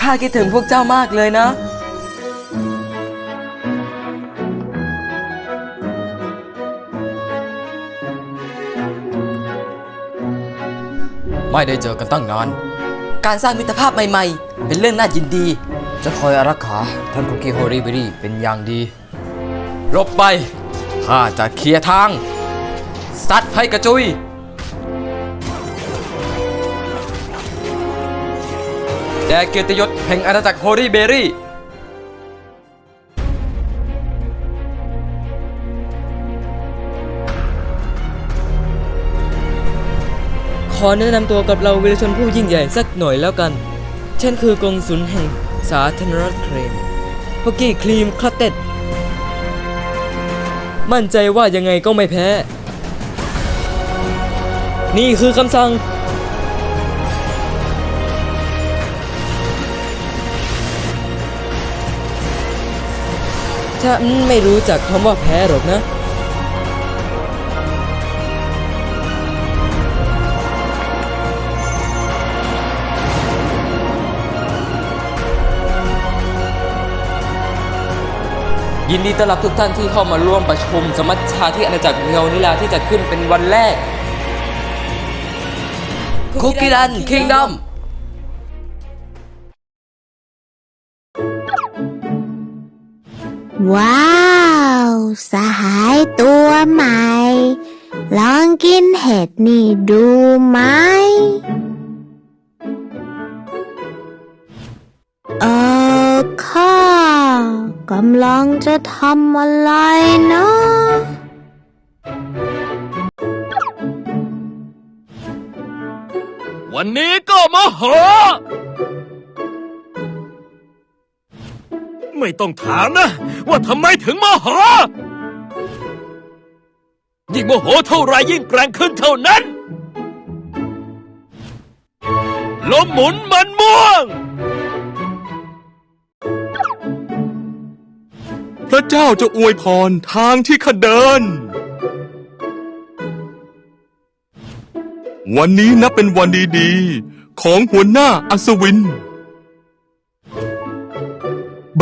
ข้าคิดถึงพวกเจ้ามากเลยนะ ไม่ได้เจอกันตั้งนาน การสร้างมิตรภาพใหม่ๆ เป็นเรื่องน่ายินดี จะคอยอารักขาท่านคุกกี้โฮริเบรี่เป็นอย่างดีรบไปข้าจะเคลียร์ทางซัดให้กระจุย แด่เกียรติยศแห่งอาณาจักรโฮริเบรี่ขอแนะนำตัวกับเราวีรชนผู้ยิ่งใหญ่สักหน่อยแล้วกัน ฉันคือกงสุลแห่งสาธารณรัฐเครมพกกี้ครีมคลัตเต็ด มั่นใจว่ายังไงก็ไม่แพ้ นี่คือคำสั่ง ฉันไม่รู้จักคำว่าแพ้หรอกนะยินดีต้อนรับทุกท่านที่เข้ามาร่วมประชุมสมัชชาที่อาณาจักรเงานิลาที่จัดขึ้นเป็นวันแรกคุกกี้ดันคิงดอม ว้าว สหายตัวใหม่ ลองกินเห็ดนี่ดูไหม เออข้ากำลังจะทำอะไรนะวันนี้ก็มาหา ไม่ต้องถามนะ ว่าทำไมถึงโมาหยิ่งโมโหเท่าไรยิ่งแกร่งขึ้นเท่านั้น ลมหมุนมันม่วง พระเจ้าจะอวยพรทางที่ข้าเดิน วันนี้นับเป็นวันดีๆ ของหัวหน้าอัศวิน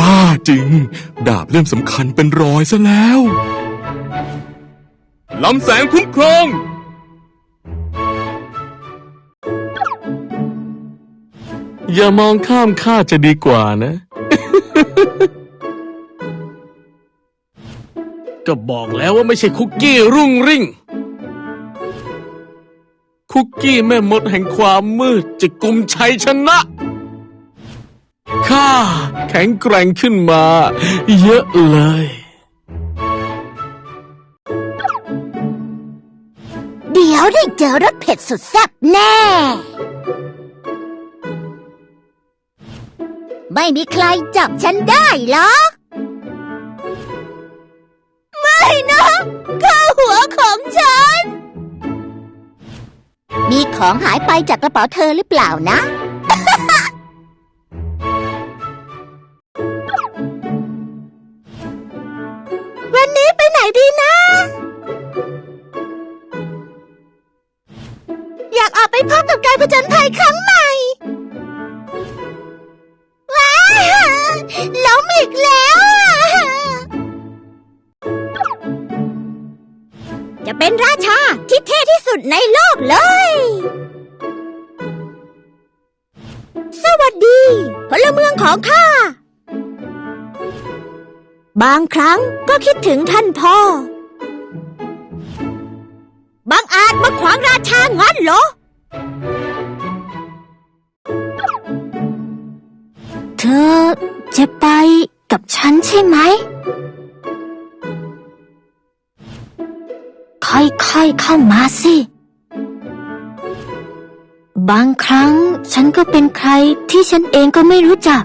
บ้าจริง ดาบเล่มสำคัญเป็นรอยซะแล้วลำแสงคุ้มครอง อย่ามองข้ามข้าจะดีกว่านะ ก็บอกแล้วว่าไม่ใช่คุกกี้รุ่งริ่ง คุกกี้แม่มดแห่งความมืดจะกุมชัยชนะ ข้าแข็งแกร่งขึ้นมา เยอะเลย เดี๋ยวได้เจอรสเผ็ดสุดแซ่บแน่ ไม่มีใครจับฉันได้หรอกไม่นะข้าหัวของฉัน มีของหายไปจากกระเป๋าเธอหรือเปล่านะ ไปพบกับการผจญภัยครั้งใหม่ ว้าล้มอีกแล้วอะจะเป็นราชาที่เท่ที่สุดในโลกเลย สวัสดีพลเมืองของข้า บางครั้งก็คิดถึงท่านพ่อบางอาจมาขวางราชางั้นเหรอ อจะไปกับฉันใช่ไหม ค่อยๆเข้ามาสิ บางครั้งฉันก็เป็นใครที่ฉันเองก็ไม่รู้จัก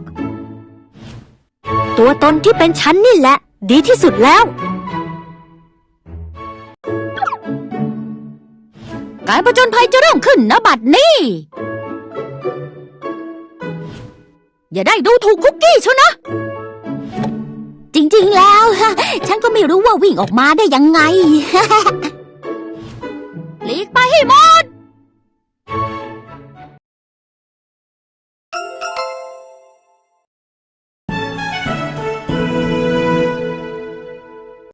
ตัวตนที่เป็นฉันนี่แหละ ดีที่สุดแล้ว การประจนภัยจะเริ่มขึ้นนะบัดนี้ อย่าได้ดูถูกคุกกี้เชยวนะ จริงๆแล้ว ฉันก็ไม่รู้ว่าวิ่งออกมาได้ยังไง หลีกไปให้หมด